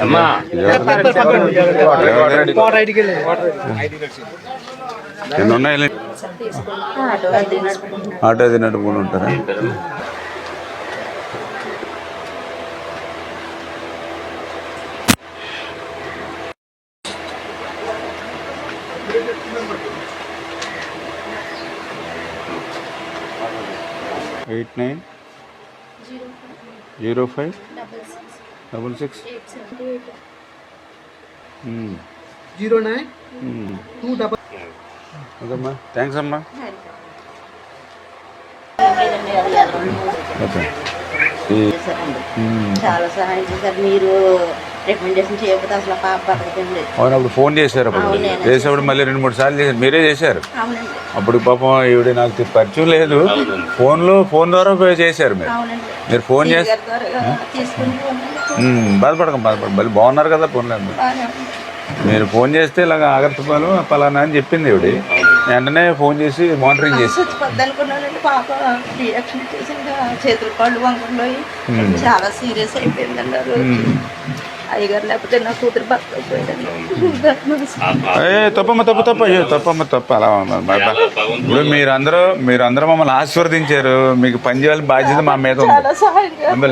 అమ్మా ఎన్ని ఉన్నాయి ఆటో అది నడుపుకుని ఉంటారా eight nine zero five? Double six zero nine? Two double ఓకేమ్మా thanks అమ్మా. ఓకే చాలా సహాయం చేశారు. మీరు రికమెండేషన్ చేయకపోతే అసలు పాప బతకదండి అవును అప్పుడు ఫోన్ చేశారు అప్పుడు. చేసేప్పుడు మళ్ళీ రెండు మూడు సార్లు చేశారు. మీరే చేశారు. అవునండి. అప్పుడు పాపం ఈవిడ నాకు పరిచయం లేదు. ఫోన్లో ఫోన్ ద్వారా చేశారు మీరు. మీరు ఫోన్ చేసి బాధపడకం బాధపడ మళ్ళీ బాగున్నారు కదా ఫోన్లేదు ఉంది. మీరు ఫోన్ చేస్తే ఇలాగ ఆగర్తపాలు పలానా అని చెప్పింది ఈవిడ. వెంటనే ఫోన్ చేసి మానిటరింగ్ చేసి చచ్చిపోద్ది అనుకున్నానండి పాప. రియాక్షన్ చేసి ఇంకా చేతులు కాళ్ళు చాలా సీరియస్ అయిపోయిందండి అయ్యగారు లేకపోతే నా కూతురు తప్పమ్మ తప్పు తప్పు అయ్యో తప్పమ్మ తప్పు అలా. ఇప్పుడు మీరందరూ మీరందరూ మమ్మల్ని ఆశీర్వదించారు. మీకు పని చేయాలి బాధ్యత మా మీద ఉంది. చాలా సహాయం అమ్మ,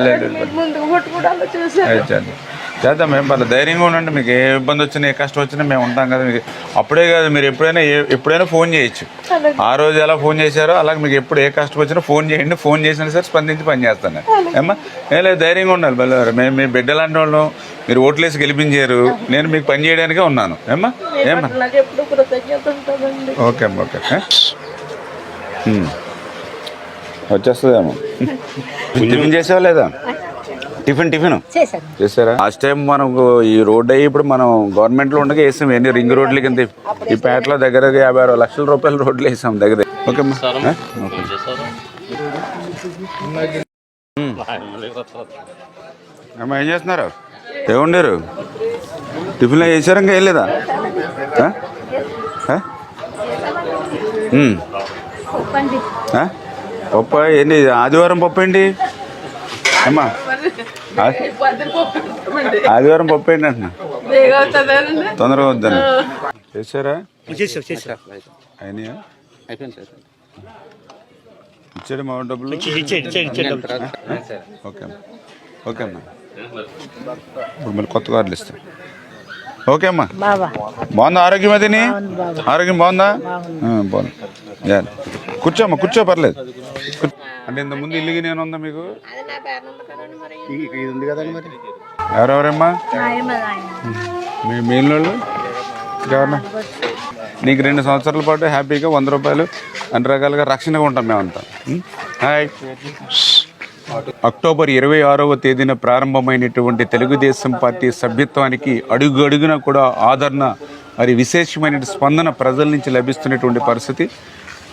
చేద్దాం మేము పర్లేదు. ధైర్యంగా ఉండండి మీకు ఏ ఇబ్బంది వచ్చినా ఏ కష్టం వచ్చినా మేము ఉంటాం కదా మీకు. అప్పుడే కాదు మీరు ఎప్పుడైనా ఏ- ఎప్పుడైనా ఫోన్ చేయొచ్చు. ఆ రోజు ఎలా ఫోన్ చేశారో అలాగే మీకు ఎప్పుడు ఏ కష్టం వచ్చినా ఫోన్ చేయండి. ఫోన్ చేసినా సరే స్పందించి పని చేస్తాను ఏమ్మా? ఏం లేదు ధైర్యంగా ఉండాలి బల్లవారు మేము మీ బిడ్డ లాంటి వాళ్ళం మీరు ఓట్లేసి గెలిపించారు. నేను మీకు పని చేయడానికే ఉన్నాను. ఏమ్మా? ఏమ్మా? నాకు ఎప్పుడు కృతజ్ఞత ఉంటుందండి ఓకే అమ్మా ఓకే. ఏ? ఉమ్. వచ్చేస్తుందేమో. చేసావా లేదా? Tiffin tiffin? చేశారా? లాస్ట్ టైం మనకు ఈ రోడ్ అయ్యి ఇప్పుడు మనం గవర్నమెంట్లో ఉండగా వేసాం. ఎన్ని రింగ్ రోడ్ల కింద ఈ పేటలో దగ్గర యాభై అరవై లక్షల రూపాయల రోడ్లు వేసాం దగ్గర ఓకే అమ్మా. ఏ? చేస్తున్నారు? ఏముండారు? టిఫిన్లో వేసారా ఇంకా. ఆ? పప్పు ఏంటి? ఆదివారం పప్పు ఏంటి? అమ్మా. ఆదివారం పప్పు ఏంటి అంటున్నా తొందరగా వద్దని. చేశారా? అయినాయా? ఇచ్చాడు మా డబ్బులు. ఓకే ఓకే అమ్మా. ఇప్పుడు మళ్ళీ కొత్త కార్డులు ఇస్తాం. ఓకే అమ్మా. బాగుందా ఆరోగ్యం అదిని ఆరోగ్యం బాగుందా? బాగుంది. కూర్చోమ్మా కూర్చో పర్లేదు. అంటే ఇంత ముందు ఇల్లుకి నేను ఉందా మీకు? ఇది ఉంది కదండి మరి. ఎవరెవరమ్మా? మీ మిగిలిన ఎవరన్నా నీకు రెండు సంవత్సరాల పాటు హ్యాపీగా వంద రూపాయలు అన్ని రకాలుగా రక్షణగా ఉంటాం మేమంతా? హాయ్. అక్టోబర్ ఇరవై ఆరవ తేదీన ప్రారంభమైనటువంటి తెలుగుదేశం పార్టీ సభ్యత్వానికి అడుగు అడుగున కూడా ఆదరణ మరి విశేషమైన స్పందన ప్రజల నుంచి లభిస్తున్నటువంటి పరిస్థితి.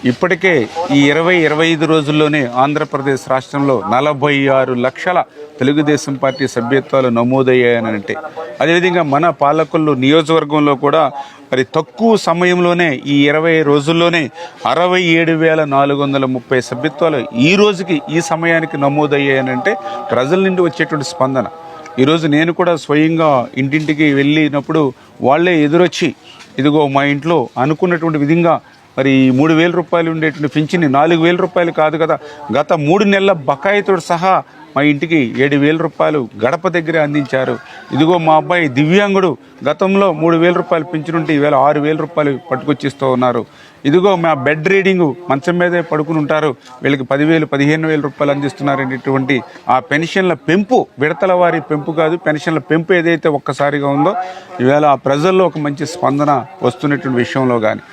ఇప్పటికే ఈ ఇరవై ఇరవై ఐదు రోజుల్లోనే ఆంధ్రప్రదేశ్ రాష్ట్రంలో నలభై ఆరు లక్షల తెలుగుదేశం పార్టీ సభ్యత్వాలు నమోదయ్యాయనంటే. అదేవిధంగా మన పాలకులు నియోజకవర్గంలో కూడా మరి తక్కువ సమయంలోనే ఈ ఇరవై రోజుల్లోనే అరవై ఏడు వేల నాలుగు వందల ముప్పై సభ్యత్వాలు ఈ రోజుకి ఈ సమయానికి నమోదయ్యాయనంటే ప్రజల నుండి వచ్చేటువంటి స్పందన. ఈరోజు నేను కూడా స్వయంగా ఇంటింటికి వెళ్ళినప్పుడు వాళ్ళే ఎదురొచ్చి ఇదిగో మా ఇంట్లో అనుకున్నటువంటి విధంగా మరి మూడు వేల రూపాయలు ఉండేటువంటి పింఛన్ నాలుగు వేల రూపాయలు కాదు కదా. గత మూడు నెలల బకాయితో సహా మా ఇంటికి ఏడు వేల రూపాయలు గడప దగ్గరే అందించారు. ఇదిగో మా అబ్బాయి దివ్యాంగుడు గతంలో మూడు వేల రూపాయలు పింఛనుంటే ఈవేళ ఆరు వేల రూపాయలు పట్టుకొచ్చిస్తూ ఉన్నారు. ఇదిగో మా బెడ్ రీడింగ్ మంచం మీదే పడుకుని ఉంటారు. వీళ్ళకి పదివేలు పదిహేను వేల రూపాయలు అందిస్తున్నారు అనేటువంటి ఆ పెన్షన్ల పెంపు విడతల వారి పెంపు కాదు పెన్షన్ల పెంపు ఏదైతే ఒక్కసారిగా ఉందో ఈవేళ ఆ ప్రజల్లో ఒక మంచి స్పందన వస్తున్నటువంటి విషయంలో కానీ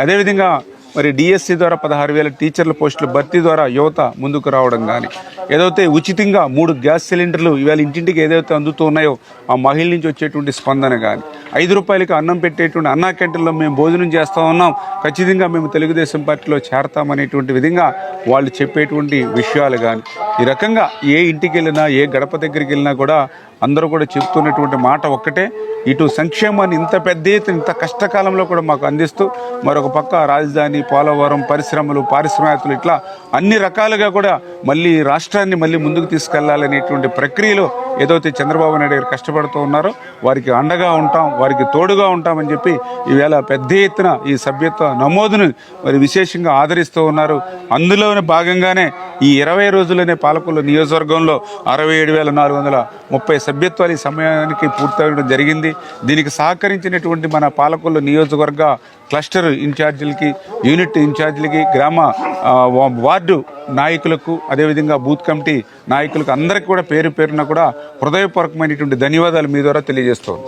అదేవిధంగా మరి డిఎస్సి ద్వారా పదహారు వేల టీచర్ల పోస్టుల భర్తీ ద్వారా యువత ముందుకు రావడం కానీ ఏదైతే ఉచితంగా మూడు గ్యాస్ సిలిండర్లు ఇవాళ ఇంటింటికి ఏదైతే అందుతున్నాయో ఆ మహిళ నుంచి వచ్చేటువంటి స్పందన కానీ ఐదు రూపాయలకి అన్నం పెట్టేటువంటి అన్నా క్యాంటీన్లో మేము భోజనం చేస్తూ ఉన్నాం. ఖచ్చితంగా మేము తెలుగుదేశం పార్టీలో చేరతామనేటువంటి విధంగా వాళ్ళు చెప్పేటువంటి విషయాలు కానీ ఈ రకంగా ఏ ఇంటికి వెళ్ళినా ఏ గడప దగ్గరికి వెళ్ళినా కూడా అందరూ కూడా చెప్తున్నటువంటి మాట ఒక్కటే. ఇటు సంక్షేమాన్ని ఇంత పెద్ద ఎత్తున ఇంత కష్టకాలంలో కూడా మాకు అందిస్తూ మరొక పక్క రాజధాని పోలవరం పరిశ్రమలు పారిశ్రామికలు ఇట్లా అన్ని రకాలుగా కూడా మళ్ళీ రాష్ట్రాన్ని మళ్ళీ ముందుకు తీసుకెళ్ళాలనేటువంటి ప్రక్రియలో ఏదైతే చంద్రబాబు నాయుడు గారు కష్టపడుతూ ఉన్నారో వారికి అండగా ఉంటాం వారికి తోడుగా ఉంటామని చెప్పి ఈవేళ పెద్ద ఎత్తున ఈ సభ్యత్వ నమోదును మరి విశేషంగా ఆదరిస్తూ ఉన్నారు. అందులోనే భాగంగానే ఈ ఇరవై రోజుల్లోనే పాలకొల్లు నియోజకవర్గంలో అరవై ఏడు వేల నాలుగు వందల ముప్పై సభ్యత్వాలు ఈ సమయానికి పూర్తవడం జరిగింది. దీనికి సహకరించినటువంటి మన పాలకొల్లు నియోజకవర్గ క్లస్టర్ ఇన్ఛార్జీలకి యూనిట్ ఇన్ఛార్జీలకి గ్రామ వార్డు నాయకులకు అదేవిధంగా బూత్ కమిటీ నాయకులకు అందరికీ కూడా పేరు పేరున కూడా హృదయపూర్వకమైనటువంటి ధన్యవాదాలు మీ ద్వారా తెలియజేస్తాను